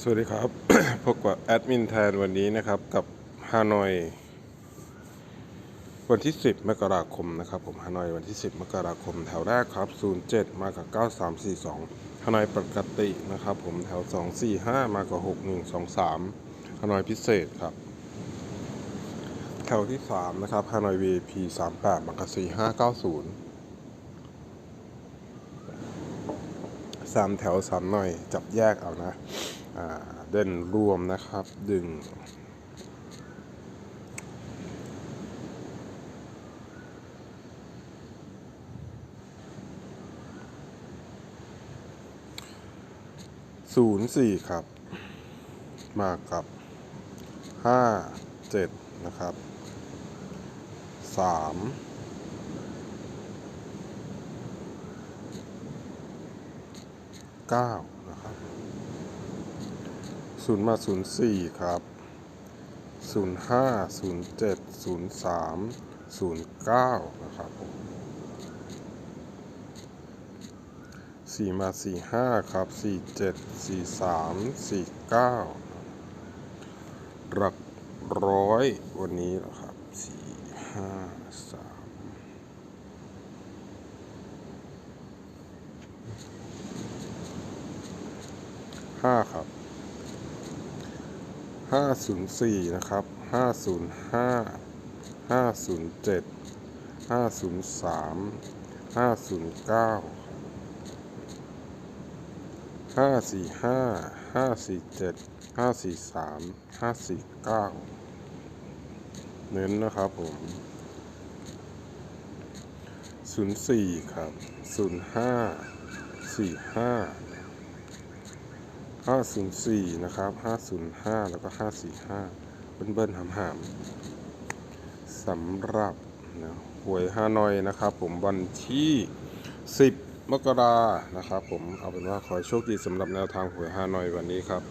สวัสดีครับ พบกับแอดมินแทนวันนี้นะครับกับฮานอย วันที่ 10 มกราคมนะครับผมฮานอยวันที่ 10 มกราคม แถวแรกครับ 07 มากับ 9342ฮานอยปกตินะครับผมแถว 245 มากับ 6123ฮานอยพิเศษครับ แถวที่ 3 นะครับฮานอย VIP 38 มากับ4590 สามแถวสามหน่อย จับแยกเอานะาเด่นรวมนะครับ ดึง ศูนย์สี่ครับ มากับห้าเจ็ดนะครับสาม 9นะครับ0มา04 ครับ 05 07 03 09 นะครับ4มา45 ครับ 47 43 49 หลักร้อยวันนี้นะครับ 4 5 3 ห้าครับห้าศูนย์สี่นะครับห้าศูนย์ห้าห้าศูนย์เจ็ดห้าศูนย์สามห้าศูนย์เก้าห้าสี่ห้าห้าสี่เจ็ดห้าสี่สามห้าสี่เก้าเน้นนะครับผมศูนย์สี่ครับศูนย์ห้าสี่ห้า 504 นะครับ 505 แล้วก็ 545 เบิ้ลเบิ้ลหำหำสำหรับนะหวยฮานอยนะครับ ผมวันที่ 10 มกรานะครับ ผมเอาเป็นว่าขอโชคดีสำหรับแนวทางหวยฮานอยวันนี้ครับ